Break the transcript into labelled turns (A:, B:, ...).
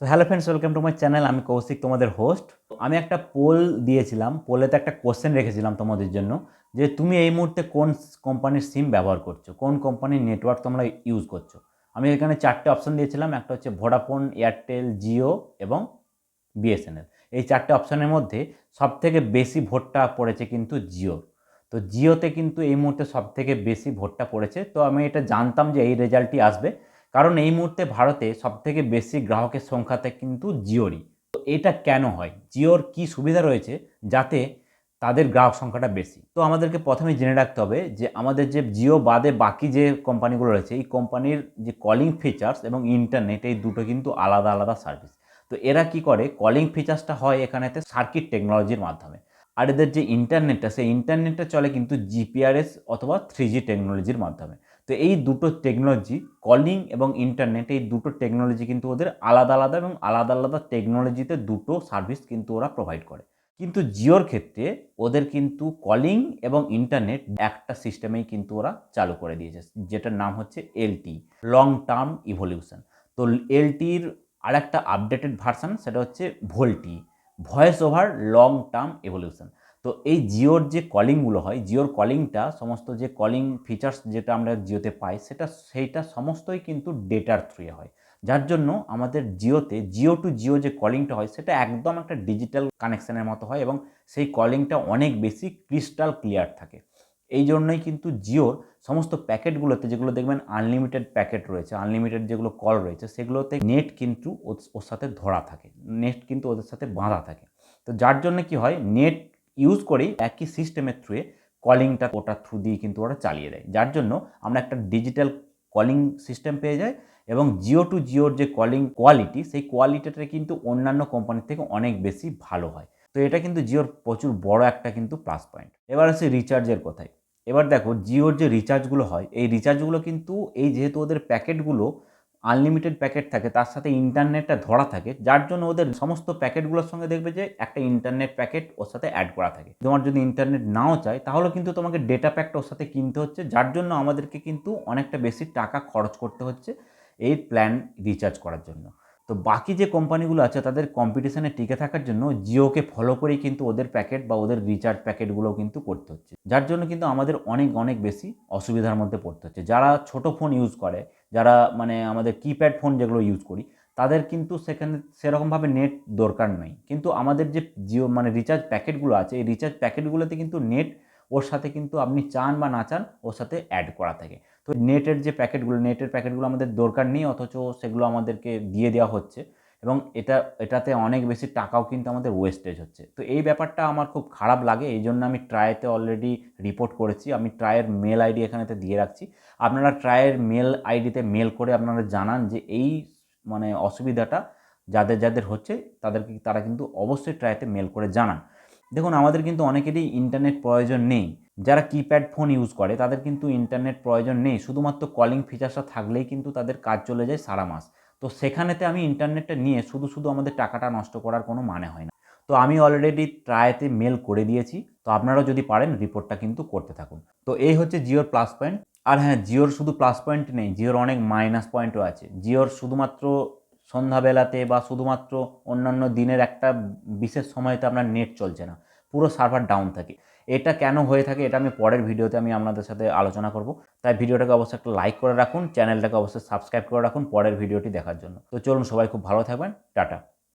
A: তো hello friends welcome to my channel আমি কৌশিক, তোমাদের হোস্ট আমি একটা পোল দিয়েছিলাম। পোলেতে একটা কোশ্চেন রেখেছিলাম তোমাদের জন্য, যে তুমি এই মুহূর্তে কোন কোম্পানির সিম ব্যবহার করছ? কোন কোম্পানির নেটওয়ার্ক তোমরা ইউজ করছ? আমি এখানে চারটে অপশন দিয়েছিলাম। একটা হচ্ছে ভোডাফোন এয়ারটেল জিও এবং বিএসএনএল এই চারটে অপশনের মধ্যে সবথেকে বেশি ভোটটা পড়েছে কিন্তু জিও তো জিওতে কিন্তু এই মুহূর্তে সবথেকে বেশি ভোটটা পড়েছে। তো আমি এটা জানতাম যে এই রেজাল্টটি আসবে। কারণ এই মুহূর্তে ভারতে সবথেকে বেশি গ্রাহকের সংখ্যাতে কিন্তু জিওরই তো এটা কেন হয়? জিওর কি সুবিধা রয়েছে যাতে তাদের গ্রাহক সংখ্যাটা বেশি? তো আমাদেরকে প্রথমে জেনে রাখতে হবে যে আমাদের যে জিও বাদে বাকি যে কোম্পানিগুলো রয়েছে, এই কোম্পানির যে কলিং ফিচার্স এবং ইন্টারনেট এই দুটো কিন্তু আলাদা আলাদা সার্ভিস তো এরা কি করে? কলিং ফিচার্সটা হয় এখানেতে সার্কিট টেকনোলজির মাধ্যমে। আর এদের যে ইন্টারনেটটা সেই ইন্টারনেটটা চলে কিন্তু জিপিআরএস অথবা থ্রি জি টেকনোলজির মাধ্যমে। তো এই দুটো টেকনোলজি কলিং এবং ইন্টারনেট এই দুটো টেকনোলজি কিন্তু ওদের আলাদা আলাদা এবং আলাদা আলাদা টেকনোলজিতে দুটো সার্ভিস কিন্তু ওরা প্রোভাইড করে। কিন্তু জিওর ক্ষেত্রে ওদের কিন্তু কলিং এবং ইন্টারনেট একটা সিস্টেমেই কিন্তু ওরা চালু করে দিয়েছে, যেটার নাম হচ্ছে এলটি লং টার্ম ইভলিউশন তো এলটির আর একটা আপডেটেড ভার্সান সেটা হচ্ছে VoLTE voice over long term evolution তো এই জিওর যে কলিংগুলো হয়, জিওর কলিংটা সমস্ত যে কলিং ফিচার্স যেটা আমরা জিওতে পাই, সেটা, সেইটা সমস্তই কিন্তু ডেটার থ্রুয়ে হয়। যার জন্য আমাদের জিওতে, জিও টু জিও যে কলিংটা হয়, সেটা একদম একটা ডিজিটাল কানেকশানের মতো হয় এবং সেই কলিংটা অনেক বেশি ক্রিস্টাল ক্লিয়ার থাকে। এই জন্যই কিন্তু জিওর সমস্ত প্যাকেটগুলোতে যেগুলো দেখবেন আনলিমিটেড প্যাকেট রয়েছে আনলিমিটেড যেগুলো কল রয়েছে, সেগুলোতে নেট কিন্তু ওর সাথে ধরা থাকে নেট কিন্তু ওদের সাথে বাঁধা থাকে। তো যার জন্য কি হয় নেট ইউজ করেই একই সিস্টেমের থ্রুয়ে কলিংটা ওটার থ্রু দিয়ে কিন্তু ওরা চালিয়ে দেয়। যার জন্য আমরা একটা ডিজিটাল কলিং সিস্টেম পেয়ে যাই এবং জিও টু জিওর যে কলিং কোয়ালিটি সেই কোয়ালিটিটা কিন্তু অন্যান্য কোম্পানির থেকে অনেক বেশি ভালো হয়। তো এটা কিন্তু জিওর প্রচুর বড় একটা কিন্তু প্লাস পয়েন্ট এবার আছে রিচার্জের কথায়। এবার দেখো জিওর যে রিচার্জগুলো হয়, এই রিচার্জগুলো কিন্তু এই যেহেতু ওদের প্যাকেটগুলো আনলিমিটেড প্যাকেট থাকে, তার সাথে ইন্টারনেটটা ধরা থাকে, যার জন্য ওদের সমস্ত প্যাকেটগুলোর সঙ্গে দেখবে যে একটা ইন্টারনেট প্যাকেট ওর সাথে অ্যাড করা থাকে। তোমার যদি ইন্টারনেট নাও চায়, তাহলে কিন্তু তোমাকে ডেটা প্যাকটা ওর সাথে কিনতে হচ্ছে, যার জন্য আমাদেরকে কিন্তু অনেকটা বেশি টাকা খরচ করতে হচ্ছে এই প্ল্যান রিচার্জ করার জন্য। তো বাকি যে কোম্পানিগুলো আছে, তাদের কম্পিটিশানে টিকে থাকার জন্য জিওকে ফলো করেই কিন্তু ওদের প্যাকেট বা ওদের রিচার্জ প্যাকেটগুলো কিন্তু করতে হচ্ছে। যার জন্য কিন্তু আমাদের অনেক অনেক বেশি অসুবিধার মধ্যে পড়তে হচ্ছে। যারা ছোট ফোন ইউজ করে, যারা মানে আমাদের কিপ্যাড ফোন যেগুলো ইউজ করি, তাদের কিন্তু সেখানে সেরকমভাবে নেট দরকার নেই। কিন্তু আমাদের যে জিও মানে রিচার্জ প্যাকেটগুলো আছে, এই রিচার্জ প্যাকেটগুলোতে কিন্তু নেট ওর সাথে কিন্তু আপনি চান বা না চান, ওর সাথে অ্যাড করা থাকে। তো নেটের যে প্যাকেটগুলো, নেটের প্যাকেটগুলো আমাদের দরকার নেই, অথচ সেগুলো আমাদেরকে দিয়ে দেওয়া হচ্ছে এবং এটা, এটাতে অনেক বেশি টাকাও কিন্তু আমাদের ওয়েস্টেজ হচ্ছে। তো এই ব্যাপারটা আমার খুব খারাপ লাগে, এই জন্য আমি ট্রায়েতে অলরেডি রিপোর্ট করেছি, আমি ট্রায়ের মেল আইডি এখানেতে দিয়ে রাখছি। আপনারা ট্রায়ের মেল আইডিতে মেল করে আপনারা জানান যে এই মানে অসুবিধাটা যাদের যাদের হচ্ছে, তাদেরকে, তারা কিন্তু অবশ্যই ট্রায়েতে মেল করে জানান। দেখুন, আমাদের কিন্তু অনেকেরই ইন্টারনেট প্রয়োজন নেই। যারা কিপ্যাড ফোন ইউজ করে, তাদের কিন্তু ইন্টারনেট প্রয়োজন নেই। শুধুমাত্র কলিং ফিচার্সটা থাকলেই কিন্তু তাদের কাজ চলে যায় সারা মাস। তো সেখানেতে আমি ইন্টারনেটটা নিয়ে শুধু শুধু আমাদের টাকাটা নষ্ট করার কোনো মানে হয় না। তো আমি অলরেডি ট্রায়েতে মেল করে দিয়েছি। তো আপনারাও যদি পারেন রিপোর্টটা কিন্তু করতে থাকুন। তো এই হচ্ছে জিওর প্লাস পয়েন্ট আর হ্যাঁ জিওর শুধু প্লাস পয়েন্ট নেই, জিওর অনেক মাইনাস পয়েন্টও আছে। জিওর শুধুমাত্র সন্ধ্যাবেলাতে বা শুধুমাত্র অন্যান্য দিনের একটা বিশেষ সময়তে আপনার নেট চলছে না। পুরো সার্ভার ডাউন থাকে। এটা কেন হয়ে থাকে এটা আমি পরের ভিডিওতে আমি আপনাদের সাথে আলোচনা করব। তাই ভিডিওটাকে অবশ্যই একটা লাইক করে রাখুন, চ্যানেলটাকে অবশ্যই সাবস্ক্রাইব করে রাখুন পরের ভিডিওটি দেখার জন্য। তো চলুন সবাই খুব ভালো থাকবেন। টাটা।